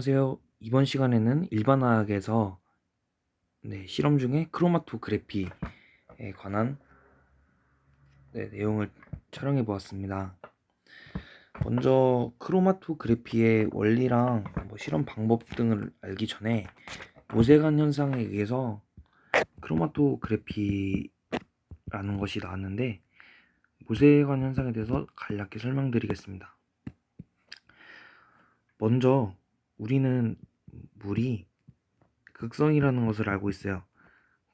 안녕하세요. 이번 시간에는 일반화학에서 네, 실험 중에 크로마토그래피에 관한 네, 내용을 촬영해 보았습니다. 먼저 크로마토그래피의 원리랑 뭐 실험 방법 등을 알기 전에 모세관 현상에 의해서 크로마토그래피라는 것이 나왔는데 모세관 현상에 대해서 간략히 설명드리겠습니다. 먼저 우리는 물이 극성이라는 것을 알고 있어요.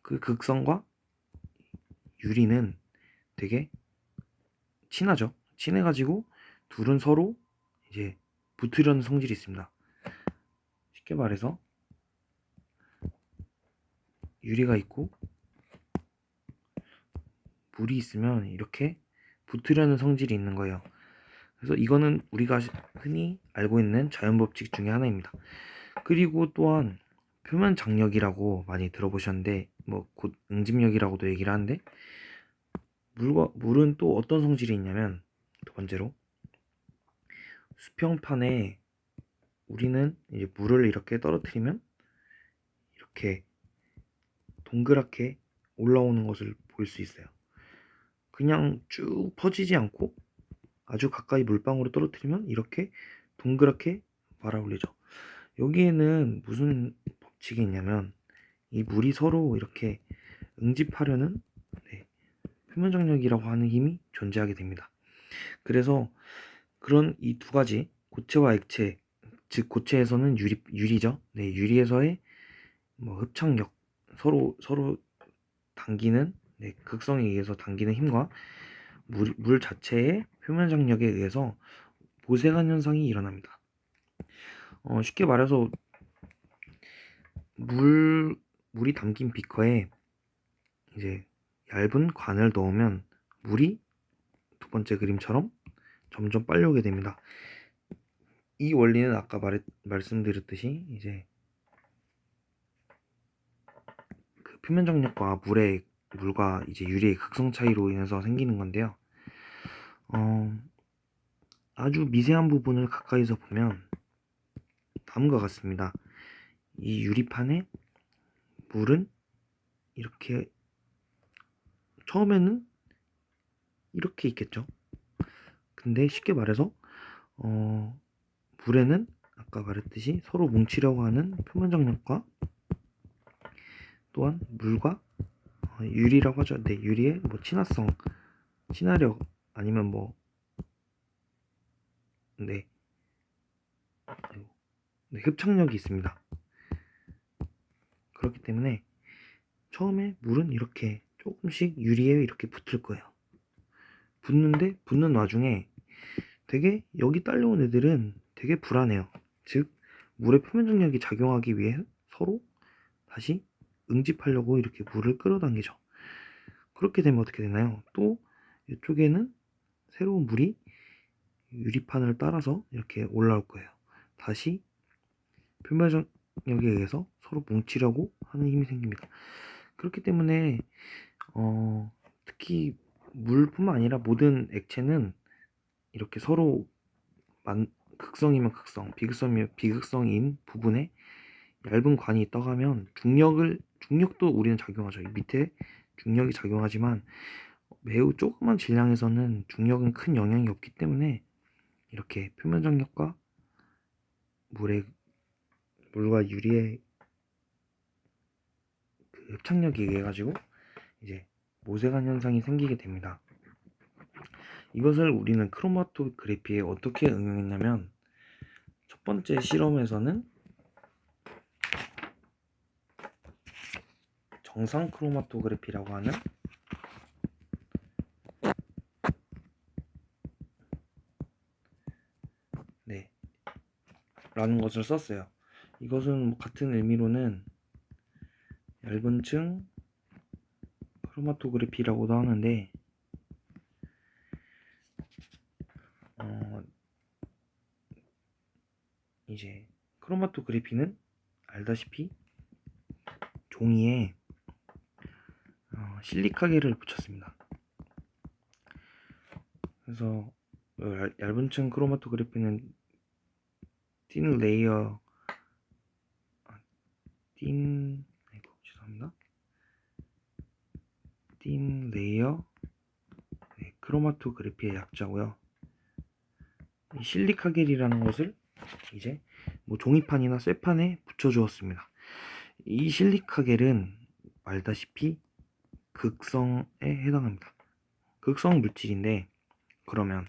그 극성과 유리는 되게 친하죠. 친해가지고 둘은 서로 이제 붙으려는 성질이 있습니다. 쉽게 말해서 유리가 있고 물이 있으면 이렇게 붙으려는 성질이 있는 거예요. 그래서 이거는 우리가 흔히 알고 있는 자연 법칙 중에 하나입니다. 그리고 또한 표면 장력이라고 많이 들어보셨는데 뭐 곧 응집력이라고도 얘기를 하는데 물과 물은 또 어떤 성질이 있냐면 두 번째로 수평판에 우리는 이제 물을 이렇게 떨어뜨리면 이렇게 동그랗게 올라오는 것을 볼 수 있어요. 그냥 쭉 퍼지지 않고 아주 가까이 물방울을 떨어뜨리면 이렇게 동그랗게 말아 올리죠. 여기에는 무슨 법칙이 있냐면 이 물이 서로 이렇게 응집하려는 네, 표면 장력이라고 하는 힘이 존재하게 됩니다. 그래서 그런 이 두 가지 고체와 액체 즉 고체에서는 유리 유리죠. 네, 유리에서의 뭐 흡착력 서로 서로 당기는 네, 극성에 의해서 당기는 힘과 물, 물 자체의 표면 장력에 의해서 보세관 현상이 일어납니다. 어, 쉽게 말해서 물 물이 담긴 비커에 이제 얇은 관을 넣으면 물이 두 번째 그림처럼 점점 빨려오게 됩니다. 이 원리는 아까 말 말씀드렸듯이 이제 그 표면 장력과 물의 물과 이제 유리의 극성 차이로 인해서 생기는 건데요. 어, 아주 미세한 부분을 가까이서 보면 다음과 같습니다. 이 유리판에 물은 이렇게 처음에는 이렇게 있겠죠. 근데 쉽게 말해서 어, 물에는 아까 말했듯이 서로 뭉치려고 하는 표면 장력과 또한 물과 어, 유리라고 하죠. 네, 유리의 뭐 친화성, 친화력 아니면 뭐 네. 네, 흡착력이 있습니다. 그렇기 때문에 처음에 물은 이렇게 조금씩 유리에 이렇게 붙을 거예요. 붙는데 붙는 와중에 되게 여기 딸려온 애들은 되게 불안해요. 즉 물의 표면 장력이 작용하기 위해 서로 다시 응집하려고 이렇게 물을 끌어당기죠. 그렇게 되면 어떻게 되나요? 또 이쪽에는 새로운 물이 유리판을 따라서 이렇게 올라올 거예요. 다시 표면력에 의해서 서로 뭉치려고 하는 힘이 생깁니다. 그렇기 때문에 어, 특히 물뿐만 아니라 모든 액체는 이렇게 서로 만, 극성이면 극성, 비극성이면 비극성인 부분에 얇은 관이 떠가면 중력을 중력도 우리는 작용하죠. 밑에 중력이 작용하지만 매우 조그만 질량에서는 중력은 큰 영향이 없기 때문에 이렇게 표면 장력과 물의 물과 유리의 그 흡착력에 의해 가지고 이제 모세관 현상이 생기게 됩니다. 이것을 우리는 크로마토그래피에 어떻게 응용했냐면 첫 번째 실험에서는 정상 크로마토그래피라고 하는 네 라는 것을 썼어요. 이것은 뭐 같은 의미로는 얇은 층 크로마토그래피라고도 하는데 어, 이제 크로마토그래피는 알다시피 종이에 어, 실리카게를 붙였습니다. 그래서 얇은 층 크로마토그래피는 틴 레이어 틴 아이고 죄송합니다. 틴 레이어 네, 크로마토그래피의 약자고요. 이 실리카겔이라는 것을 이제 뭐 종이판이나 쇠판에 붙여주었습니다. 이 실리카겔은 말다시피 극성에 해당합니다. 극성 물질인데 그러면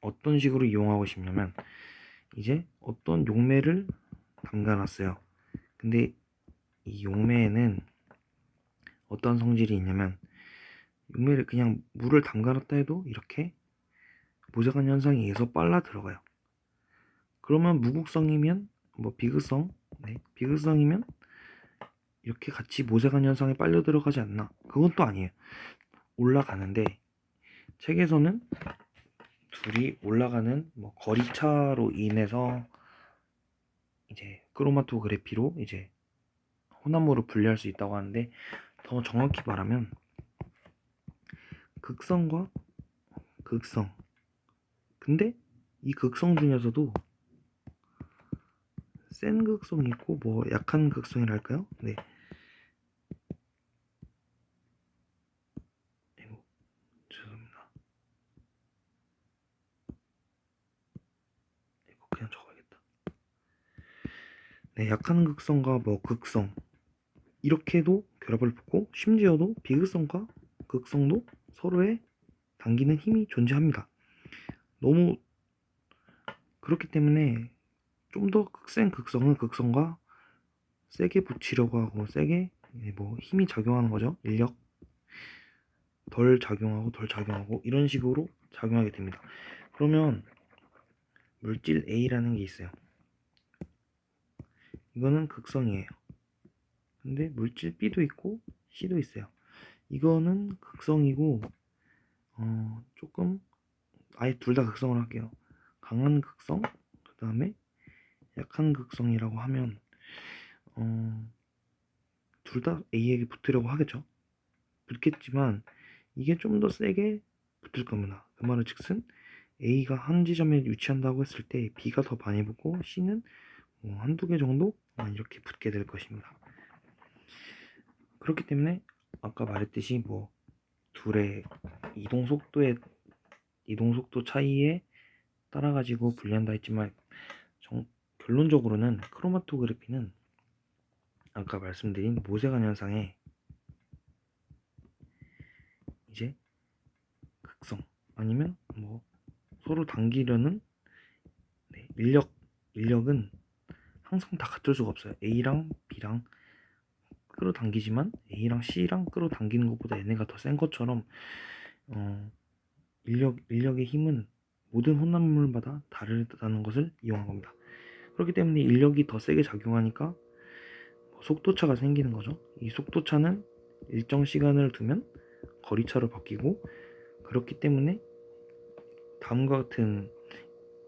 어떤 식으로 이용하고 싶냐면 이제 어떤 용매를 담가놨어요. 근데 이 용매에는 어떤 성질이 있냐면 용매를 그냥 물을 담가놨다 해도 이렇게 모자간 현상에 의해서 빨라 들어가요. 그러면 무극성이면 뭐 비극성, 네, 비극성이면 이렇게 같이 모세관 현상에 빨려 들어가지 않나? 그건 또 아니에요. 올라가는데 책에서는 둘이 올라가는 뭐 거리차로 인해서 이제 크로마토그래피로 이제 혼합물을 분리할 수 있다고 하는데 더 정확히 말하면 극성과 극성 근데 이 극성 중에서도 센 극성이 있고 뭐 약한 극성이랄까요? 네. 아이고, 죄송합니다. 이거 그냥 적어야겠다. 네, 약한 극성과 뭐 극성 이렇게도 결합을 붙고 심지어도 비극성과 극성도 서로의 당기는 힘이 존재합니다. 너무 그렇기 때문에 좀 더 극센 극성은 극성과 세게 붙이려고 하고 세게 뭐 힘이 작용하는 거죠. 인력 덜 작용하고 덜 작용하고 이런 식으로 작용하게 됩니다. 그러면 물질 A라는 게 있어요. 이거는 극성이에요. 근데 물질 B도 있고 C도 있어요. 이거는 극성이고 어, 조금 아예 둘 다 극성을 할게요. 강한 극성, 그 다음에 약한 극성이라고 하면 어, 둘 다 A에게 붙으려고 하겠죠. 붙겠지만 이게 좀 더 세게 붙을 겁니다. 그 말은 즉슨 A가 한 지점에 위치한다고 했을 때 B가 더 많이 붙고 C는 뭐 한두 개 정도 이렇게 붙게 될 것입니다. 그렇기 때문에 아까 말했듯이 뭐 둘의 이동 속도의 이동 속도 차이에 따라 가지고 분리한다 했지만 정, 결론적으로는 크로마토그래피는 아까 말씀드린 모세관 현상에 이제 극성 아니면 뭐 서로 당기려는 네, 인력 인력은 항상 다 갖출 수가 없어요. A랑 B랑 끌어당기지만 A랑 C랑 끌어당기는 것보다 얘네가 더 센 것처럼 어, 인력 인력의 힘은 모든 혼합물마다 다르다는 것을 이용한 겁니다. 그렇기 때문에 인력이 더 세게 작용하니까 속도차가 생기는 거죠. 이 속도차는 일정 시간을 두면 거리차로 바뀌고 그렇기 때문에 다음과 같은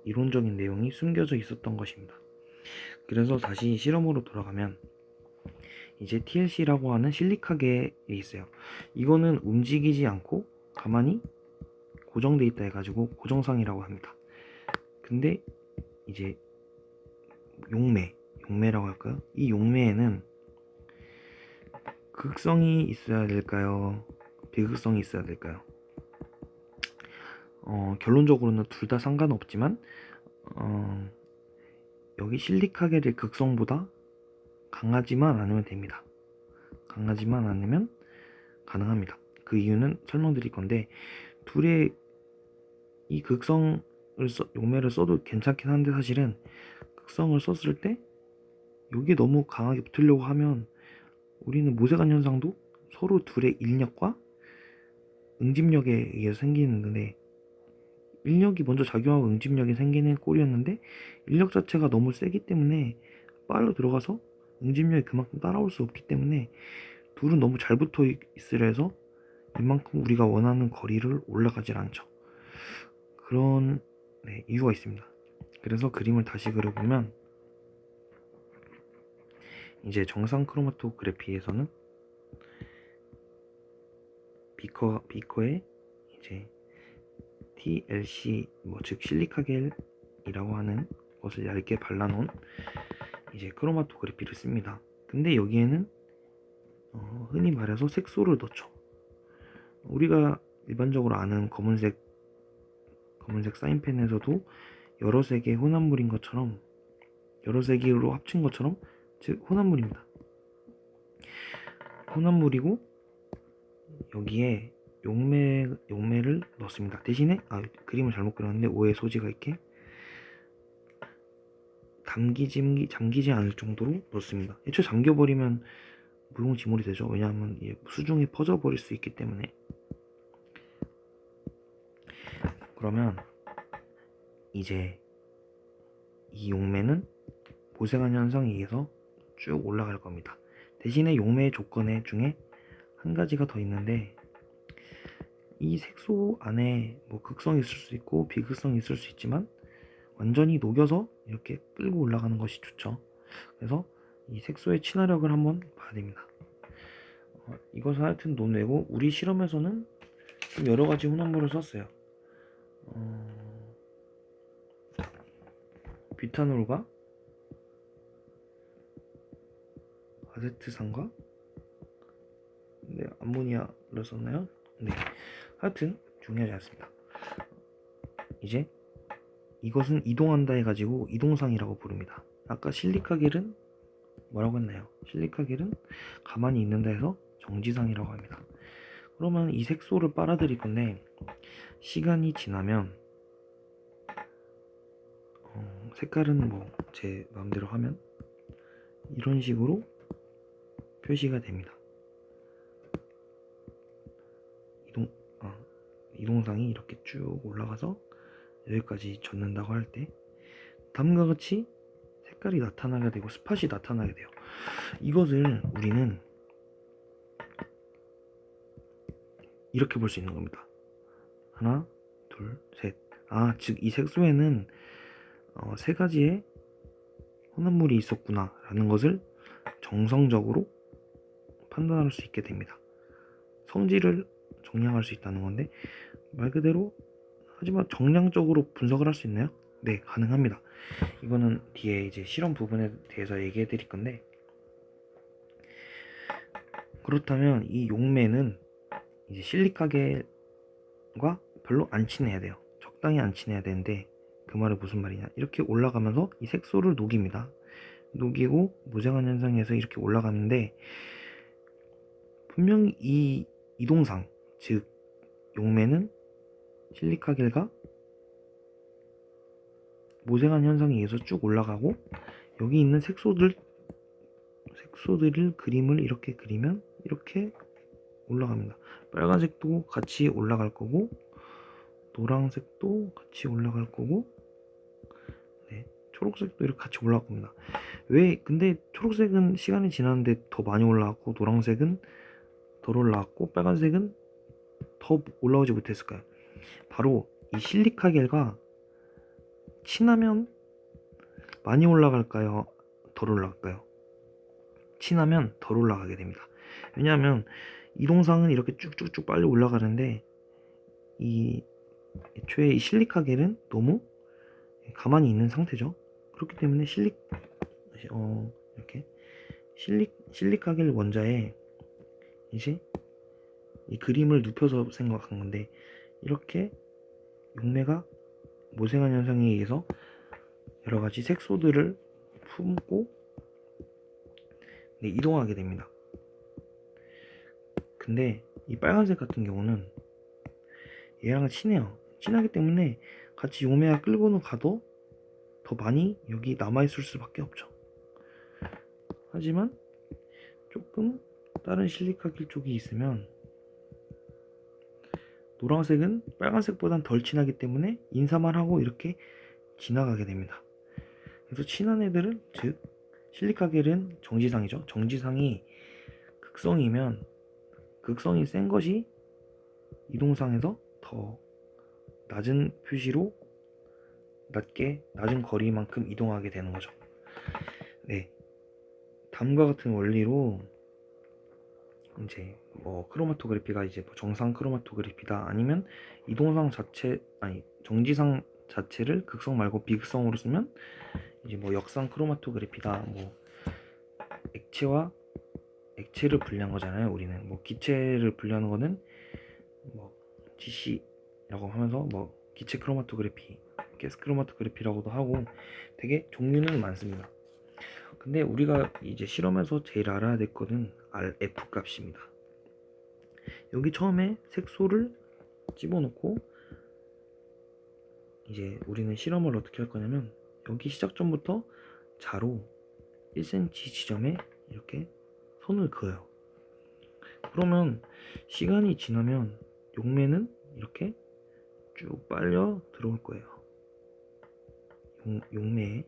이론적인 내용이 숨겨져 있었던 것입니다. 그래서 다시 실험으로 돌아가면 이제 TLC라고 하는 실리카겔이 있어요. 이거는 움직이지 않고 가만히 고정돼 있다 해가지고 고정상이라고 합니다. 근데 이제 용매, 용매라고 할까요? 이 용매에는 극성이 있어야 될까요? 비극성이 있어야 될까요? 어, 결론적으로는 둘 다 상관없지만 어, 여기 실리카겔의 극성보다 강하지만 않으면 됩니다. 강하지만 않으면 가능합니다. 그 이유는 설명드릴 건데 둘의 이 극성을 써, 용매를 써도 괜찮긴 한데 사실은 극성을 썼을 때 여기 너무 강하게 붙으려고 하면 우리는 모세관 현상도 서로 둘의 인력과 응집력에 의해서 생기는데 인력이 먼저 작용하고 응집력이 생기는 꼴이었는데 인력 자체가 너무 세기 때문에 빨로 들어가서 응집력이 그만큼 따라올 수 없기 때문에 둘은 너무 잘 붙어 있으려 해서 이만큼 우리가 원하는 거리를 올라가질 않죠. 그런 네, 이유가 있습니다. 그래서 그림을 다시 그려보면 이제 정상 크로마토그래피에서는 비커 비커에 이제 TLC 뭐 즉 실리카겔이라고 하는 것을 얇게 발라놓은 이제 크로마토그래피를 씁니다. 근데 여기에는 어, 흔히 말해서 색소를 넣죠. 우리가 일반적으로 아는 검은색 검은색 사인펜에서도 여러 색의 혼합물인 것처럼 여러 색으로 합친 것처럼 즉 혼합물입니다. 혼합물이고 여기에 용매 용매를 넣습니다. 대신에 아 그림을 잘못 그렸는데 오해 소지가 있게 담기지 잠기지 않을 정도로 넣습니다. 애초에 잠겨버리면 무용지물이 되죠. 왜냐하면 수중에 퍼져버릴 수 있기 때문에 그러면 이제 이 용매는 보생한 현상에 의해서 쭉 올라갈 겁니다. 대신에 용매의 조건에 중에 한 가지가 더 있는데 이 색소 안에 뭐 극성이 있을 수 있고 비극성이 있을 수 있지만 완전히 녹여서 이렇게 끌고 올라가는 것이 좋죠. 그래서 이 색소의 친화력을 한번 봐야 됩니다. 어, 이것은 하여튼 논외고 우리 실험에서는 좀 여러 가지 혼합물을 썼어요. 어, 비타놀과 아세트산과 네, 암모니아를 썼나요? 네. 하여튼 중요하지 않습니다. 이제 이것은 이동한다 해가지고 이동상이라고 부릅니다. 아까 실리카겔은 뭐라고 했나요? 실리카겔은 가만히 있는다 해서 정지상이라고 합니다. 그러면 이 색소를 빨아들일 건데 시간이 지나면 어, 색깔은 뭐 제 마음대로 하면 이런 식으로 표시가 됩니다. 이동 어, 이동상이 이렇게 쭉 올라가서 여기까지 젖는다고 할 때 다음과 같이 색깔이 나타나게 되고 스팟이 나타나게 돼요. 이것을 우리는 이렇게 볼 수 있는 겁니다. 하나, 둘, 셋. 아, 즉 이 색소에는 어, 세 가지의 혼합물이 있었구나라는 것을 정성적으로 판단할 수 있게 됩니다. 성질을 정량할 수 있다는 건데 말 그대로 하지만 정량적으로 분석을 할 수 있나요? 네, 가능합니다. 이거는 뒤에 이제 실험 부분에 대해서 얘기해 드릴 건데 그렇다면 이 용매는 이제 실리카겔과 별로 안 친해야 돼요. 적당히 안 친해야 되는데 그 말은 무슨 말이냐? 이렇게 올라가면서 이 색소를 녹입니다. 녹이고 무생한 현상에서 이렇게 올라가는데 분명히 이 이동상 즉 용매는 실리카겔과 모생한 현상에 의해서 쭉 올라가고 여기 있는 색소들 색소들을 그림을 이렇게 그리면 이렇게 올라갑니다. 빨간색도 같이 올라갈 거고 노란색도 같이 올라갈 거고 네, 초록색도 이렇게 같이 올라갈 겁니다. 왜 근데 초록색은 시간이 지났는데 더 많이 올라왔고 노란색은 덜 올라왔고 빨간색은 더 올라오지 못했을까요? 바로 이 실리카겔과 친하면 많이 올라갈까요? 덜 올라갈까요? 친하면 덜 올라가게 됩니다. 왜냐하면 이동상은 이렇게 쭉쭉쭉 빨리 올라가는데 이 애초에 이 실리카겔은 너무 가만히 있는 상태죠. 그렇기 때문에 실리 어 이렇게 실리 실리카겔 원자에 이제 이 그림을 눕혀서 생각한 건데 이렇게 용매가 모생한 현상에 의해서 여러 가지 색소들을 품고 네, 이동하게 됩니다. 근데 이 빨간색 같은 경우는 얘랑 친해요. 친하기 때문에 같이 용매가 끌고는 가도 더 많이 여기 남아있을 수밖에 없죠. 하지만 조금 다른 실리카길 쪽이 있으면 노란색은 빨간색보단 덜 친하기 때문에 인사만 하고 이렇게 지나가게 됩니다. 그래서 친한 애들은 즉 실리카겔은 정지상이죠. 정지상이 극성이면 극성이 센 것이 이동상에서 더 낮은 표시로 낮게 낮은 거리만큼 이동하게 되는 거죠. 네. 다음과 같은 원리로 이제 뭐 크로마토그래피가 이제 뭐 정상 크로마토그래피다 아니면 이동상 자체 아니 정지상 자체를 극성 말고 비극성으로 쓰면 이제 뭐 역상 크로마토그래피다. 뭐 액체와 액체를 분리한 거잖아요 우리는. 뭐 기체를 분리하는 거는 뭐 GC라고 하면서 뭐 기체 크로마토그래피 가스 크로마토그래피라고도 하고 되게 종류는 많습니다 근데 우리가 이제 실험에서 제일 알아야 될 거는 RF 값입니다 여기 처음에 색소를 집어넣고 이제 우리는 실험을 어떻게 할 거냐면 여기 시작점부터 자로 1cm 지점에 이렇게 선을 그어요. 그러면 시간이 지나면 용매는 이렇게 쭉 빨려 들어올 거예요. 용, 용매에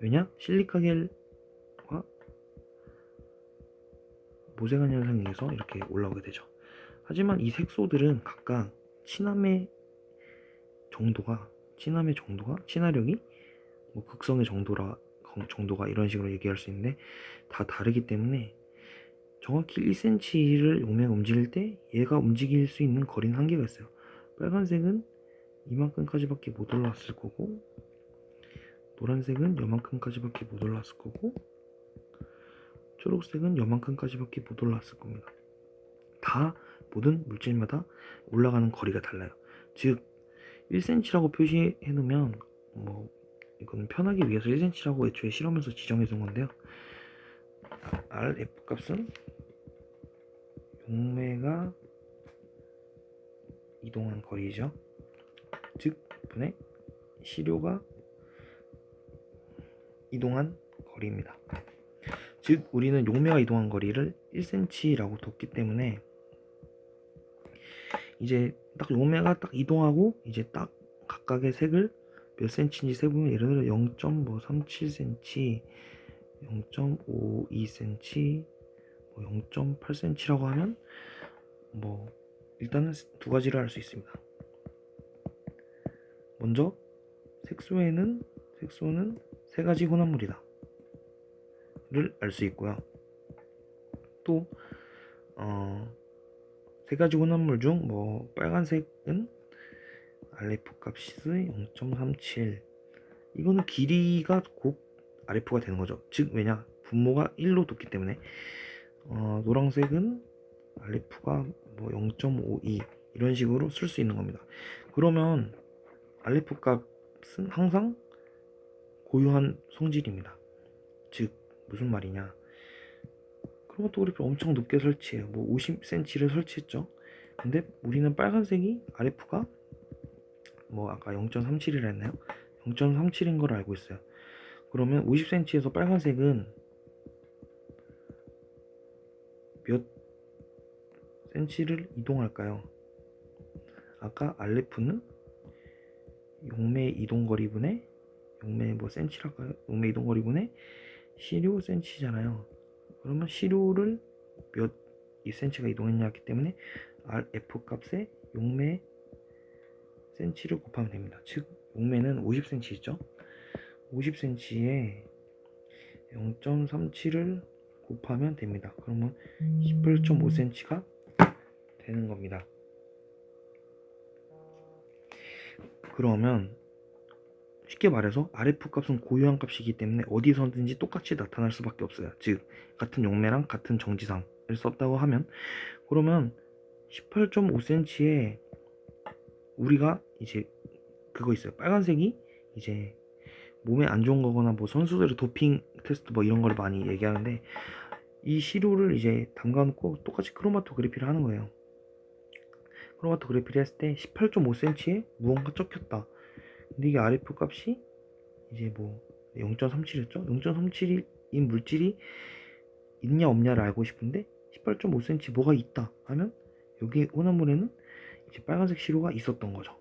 왜냐? 실리카겔과 모세관 현상에 의해서 이렇게 올라오게 되죠. 하지만 이 색소들은 각각 친함의 정도가 친함의 정도가 친화력이 뭐 극성의 정도라 정도가 이런 식으로 얘기할 수 있는데 다 다르기 때문에 정확히 1cm를 용매가 움직일 때 얘가 움직일 수 있는 거리는 한계가 있어요. 빨간색은 이만큼까지밖에 못 올라왔을 거고 노란색은 요만큼까지밖에 못 올라왔을 거고 초록색은 요만큼까지밖에 못 올라왔을 겁니다. 다 모든 물질마다 올라가는 거리가 달라요. 즉 1cm라고 표시해 놓으면 뭐 이거는 편하기 위해서 1cm라고 애초에 실험에서 지정해 둔 건데요. RF 값은 용매가 이동한 거리죠. 즉 분의 시료가 이동한 거리입니다. 즉 우리는 용매가 이동한 거리를 1cm라고 뒀기 때문에 이제 딱 용매가 딱 이동하고 이제 딱 각각의 색을 몇 cm인지 세보면 예를 들어 0.37cm, 0.52cm, 뭐 0.8cm라고 하면 뭐 일단은 두 가지를 할 수 있습니다. 먼저 색소에는 색소는 세 가지 혼합물이다. 를 알 수 있고요. 또 어, 세 가지 혼합물 중 뭐 빨간색은 RF 값이 0.37 이거는 길이가 곧 RF가 되는 거죠. 즉 왜냐 분모가 1로 뒀기 때문에 어, 노란색은 RF가 뭐 0.52 이런 식으로 쓸 수 있는 겁니다. 그러면 RF 값은 항상 고유한 성질입니다. 즉 무슨 말이냐 크로마토그래피를 엄청 높게 설치해요. 뭐 50cm를 설치했죠. 근데 우리는 빨간색이 RF가 뭐 아까 0.37이라 했나요? 0.37인 걸 알고 있어요. 그러면 50cm에서 빨간색은 몇 cm를 이동할까요? 아까 RF는 용매 이동거리분의 용매 뭐 cm랄까요? 용매 이동거리분의 시료 cm잖아요. 그러면 시료를 몇 2cm가 이동했냐 했기 때문에 RF 값에 용매 cm를 곱하면 됩니다. 즉 용매는 50cm 있죠? 50cm에 0.37을 곱하면 됩니다. 그러면 18.5cm가 되는 겁니다. 그러면 쉽게 말해서 RF 값은 고유한 값이기 때문에 어디서든지 똑같이 나타날 수밖에 없어요. 즉 같은 용매랑 같은 정지상을 썼다고 하면 그러면 18.5cm에 우리가 이제 그거 있어요. 빨간색이 이제 몸에 안 좋은 거거나 뭐 선수들의 도핑 테스트 뭐 이런 걸 많이 얘기하는데 이 시료를 이제 담가놓고 똑같이 크로마토그래피를 하는 거예요. 크로마토그래피를 했을 때 18.5cm에 무언가 적혔다. 근데 이게 RF 값이 이제 뭐 0.37이었죠? 0.37인 물질이 있냐 없냐를 알고 싶은데 18.5cm 뭐가 있다 하면 여기 혼합물에는 이제 빨간색 시료가 있었던 거죠.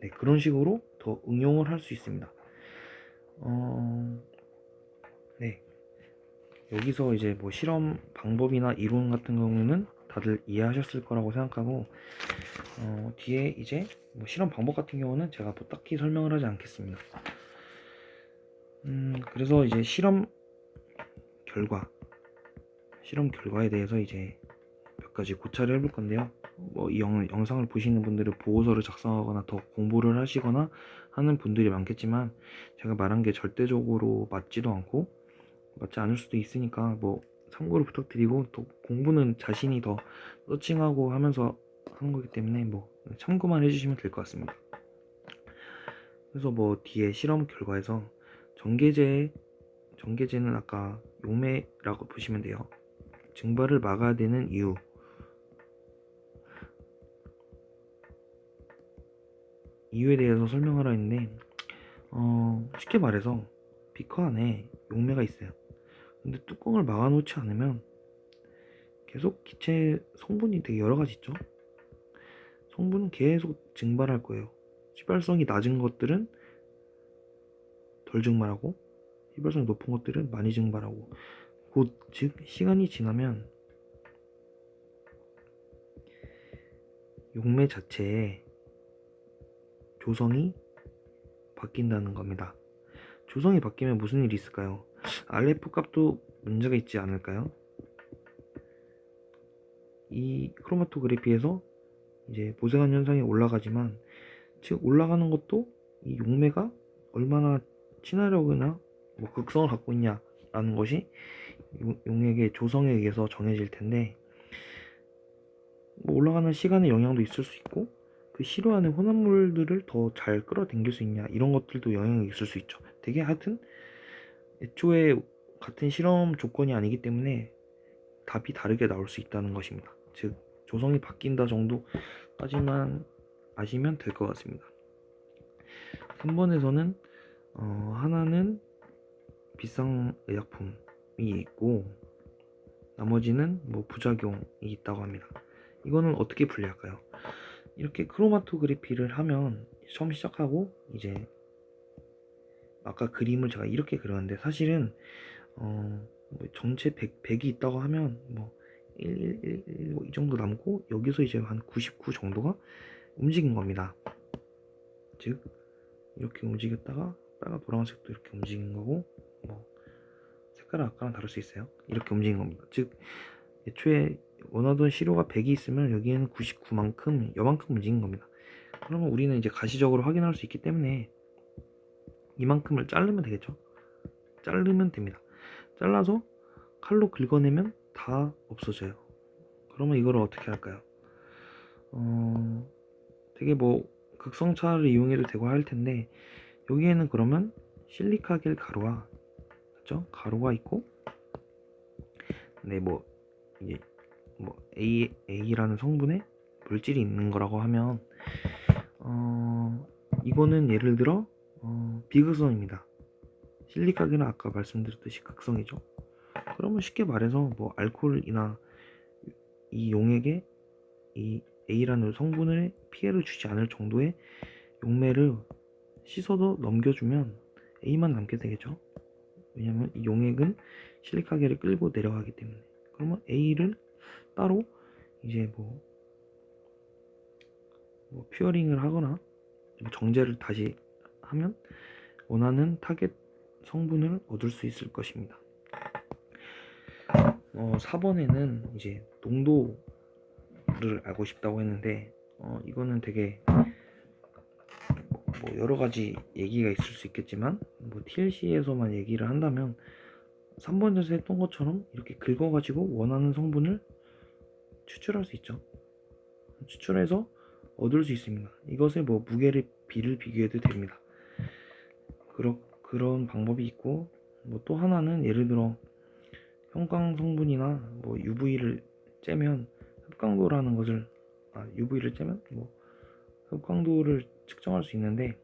네, 그런 식으로 더 응용을 할 수 있습니다. 어, 네. 여기서 이제 뭐 실험 방법이나 이론 같은 경우는 다들 이해하셨을 거라고 생각하고 어, 뒤에 이제 뭐 실험 방법 같은 경우는 제가 뭐 딱히 설명을 하지 않겠습니다. 음, 그래서 이제 실험 결과, 실험 결과에 대해서 이제 몇 가지 고찰을 해볼 건데요. 뭐 이 영상을 보시는 분들은 보고서를 작성하거나 더 공부를 하시거나 하는 분들이 많겠지만 제가 말한 게 절대적으로 맞지도 않고 맞지 않을 수도 있으니까 뭐 참고로 부탁드리고 또 공부는 자신이 더 서칭하고 하면서 하는 거기 때문에 뭐 참고만 해주시면 될 것 같습니다. 그래서 뭐 뒤에 실험 결과에서 전개제 전개제는 아까 용매라고 보시면 돼요. 증발을 막아야 되는 이유 이유에 대해서 설명하라 했는데 어, 쉽게 말해서 비커 안에 용매가 있어요. 근데 뚜껑을 막아놓지 않으면 계속 기체 성분이 되게 여러 가지 있죠. 성분은 계속 증발할 거예요. 휘발성이 낮은 것들은 덜 증발하고 휘발성이 높은 것들은 많이 증발하고 곧 즉 시간이 지나면 용매 자체의 조성이 바뀐다는 겁니다. 조성이 바뀌면 무슨 일이 있을까요? RF 값도 문제가 있지 않을까요? 이 크로마토그래피에서 이제 보생한 현상이 올라가지만 즉 올라가는 것도 이 용매가 얼마나 친화력이나 뭐 극성을 갖고 있냐라는 것이 용- 용액의 조성에 의해서 정해질 텐데 뭐 올라가는 시간의 영향도 있을 수 있고 그 시료하는 혼합물들을 더 잘 끌어당길 수 있냐 이런 것들도 영향이 있을 수 있죠. 되게 하여튼 애초에 같은 실험 조건이 아니기 때문에 답이 다르게 나올 수 있다는 것입니다. 즉 조성이 바뀐다 정도까지만 아시면 될 것 같습니다. 3번에서는 어, 하나는 비싼 의약품이 있고 나머지는 뭐 부작용이 있다고 합니다. 이거는 어떻게 분리할까요? 이렇게 크로마토그래피를 하면 처음 시작하고 이제 아까 그림을 제가 이렇게 그렸는데 사실은 어, 뭐 전체 100, 100 이 있다고 하면 뭐 1, 1, 1, 1, 뭐이 정도 남고 여기서 이제 한 99 정도가 움직인 겁니다. 즉 이렇게 움직였다가 빨간 노란색도 이렇게 움직인 거고 뭐 색깔은 아까랑 다를 수 있어요. 이렇게 움직인 겁니다. 즉 애초에 원하던 시료가 100이 있으면 여기에는 99만큼 여만큼 움직인 겁니다. 그러면 우리는 이제 가시적으로 확인할 수 있기 때문에 이만큼을 자르면 되겠죠. 자르면 됩니다. 잘라서 칼로 긁어내면 다 없어져요. 그러면 이거를 어떻게 할까요? 어, 되게 뭐 극성차를 이용해도 되고 할 텐데 여기에는 그러면 실리카겔 가루와 그죠? 가루가 있고 네뭐 이게 뭐 A A라는 성분에 물질이 있는 거라고 하면 어 이거는 예를 들어 어, 비극성입니다. 실리카겔은 아까 말씀드렸듯이 극성이죠. 그러면 쉽게 말해서 뭐 알코올이나 이 용액에 이 A라는 성분을 피해를 주지 않을 정도의 용매를 씻어도 넘겨주면 A만 남게 되겠죠. 왜냐면 이 용액은 실리카겔을 끌고 내려가기 때문에. 그러면 A를 따로 이제 뭐, 뭐 퓨어링을 하거나 좀 정제를 다시 하면 원하는 타겟 성분을 얻을 수 있을 것입니다. 어, 4번에는 이제 농도를 알고 싶다고 했는데 어, 이거는 되게 뭐 여러 가지 얘기가 있을 수 있겠지만 뭐 TLC에서만 얘기를 한다면 3번에서 했던 것처럼 이렇게 긁어가지고 원하는 성분을 추출할 수 있죠. 추출해서 얻을 수 있습니다. 이것에 뭐 무게를 비를 비교해도 됩니다. 그러, 그런 방법이 있고 뭐 또 하나는 예를 들어 형광 성분이나 뭐 UV를 째면 흡광도라는 것을 아 UV를 째면 뭐 흡광도를 측정할 수 있는데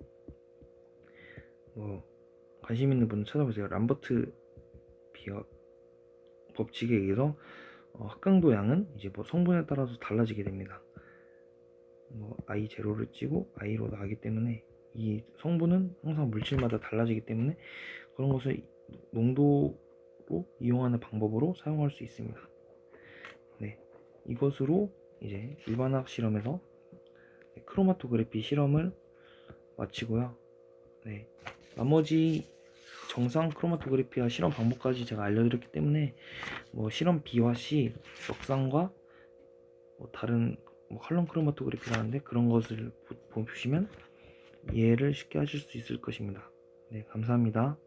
뭐 관심 있는 분은 찾아보세요. 람버트 비어 법칙에 의해서 어, 합강도 양은 이제 뭐 성분에 따라서 달라지게 됩니다. 뭐 I 제로를 찌고 I로 나가기 때문에 이 성분은 항상 물질마다 달라지기 때문에 그런 것을 농도 로 이용하는 방법으로 사용할 수 있습니다. 네, 이것으로 이제 일반학 실험에서 크로마토그래피 실험을 마치고요. 네, 나머지 정상 크로마토그래피와 실험 방법까지 제가 알려드렸기 때문에 뭐 실험 B와 C 역상과 뭐 다른 뭐 컬럼 크로마토그래피라는데 그런 것을 보- 보시면 이해를 쉽게 하실 수 있을 것입니다. 네, 감사합니다.